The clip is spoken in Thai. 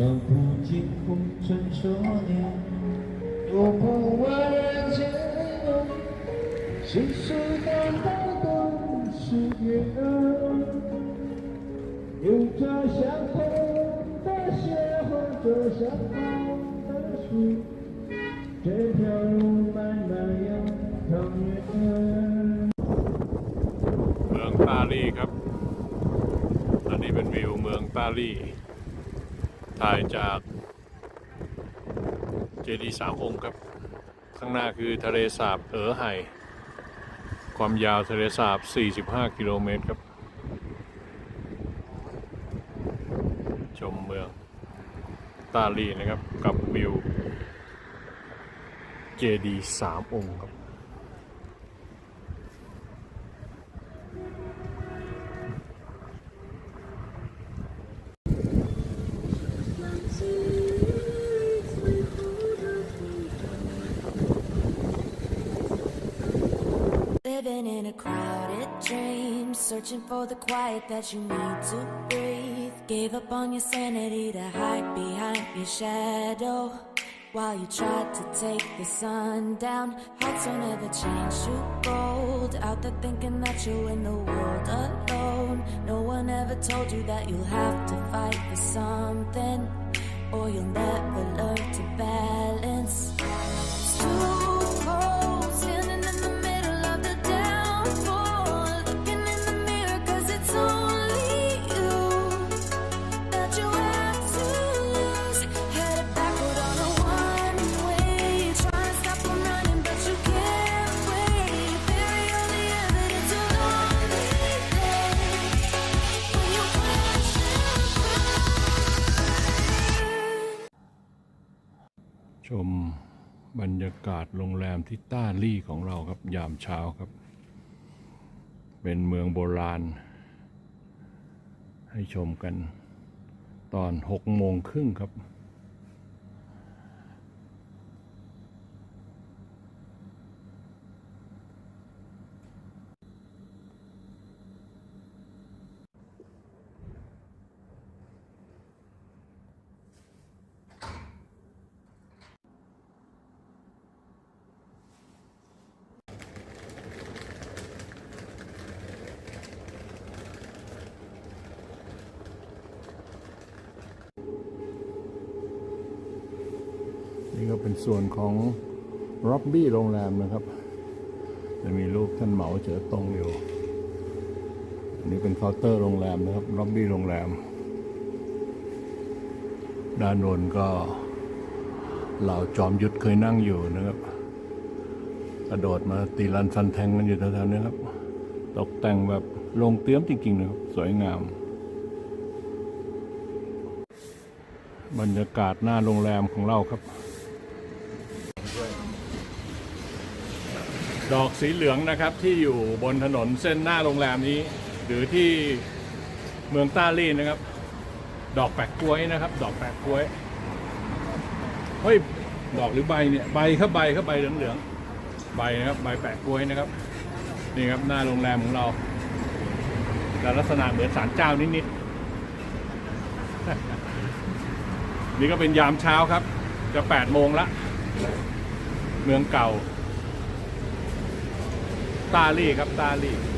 当不经红尘说念，我不问人间有，世事难道都是缘？有着相同的邂逅着相同的事，这条路漫漫又长远。 เมืองตาลีครับ อันนี้เป็นวิวเมืองตาลี ถ่ายจากเจดีย์สามองค์ครับ ข้างหน้าคือทะเลสาบเอ๋อไห่ ความยาวทะเลสาบ 45 กิโลเมตรครับ ชมเมืองตาลีนะครับ กับวิวเจดีย์สามองค์ครับ searching for the quiet that you need to breathe. Gave up on your sanity to hide behind your shadow. While you tried to take the sun down, hearts don't ever change to gold. Out there thinking that you're in the world alone. No one ever told you that you'll have to fight for something, or you'll never learn to balance. ชมบรรยากาศโรงแรมที่ต้าลี่ของเราครับ ยามเช้าครับ เป็นเมืองโบราณ ให้ชมกันตอนหกโมงครึ่งครับ นี่ก็เป็นส่วนของร็อบบี้โรงแรมนะครับ จะมีรูปท่านเหมาเจอตงอยู่ อันนี้เป็นเคาน์เตอร์โรงแรมนะครับร็อบบี้โรงแรม ด้านบนก็เหล่าจอมยุทธเคยนั่งอยู่นะครับ กระโดดมาตีลันฟันแทงกันอยู่แถวๆนี้ครับ ตกแต่งแบบลงเตี้ยมจริงๆนะครับ สวยงาม บรรยากาศหน้าโรงแรมของเราครับ ดอกสีเหลืองนะครับที่อยู่บนถนนเส้นหน้าโรงแรมนี้ หรือที่เมืองต้าลี่นะครับ ดอกแปะกล้วยนะครับ ดอกแปะกล้วยเฮ้ยดอกหรือใบเนี่ยใบครับใบครับใบเหลืองๆใบนะครับใบแปะกล้วยนะครับนี่ครับหน้าโรงแรมของเราแต่ลักษณะเหมือนศาลเจ้านิดๆนี่ก็เป็นยามเช้าครับ จะแปดโมงละ เมืองเก่า ตาลีครับตาลี่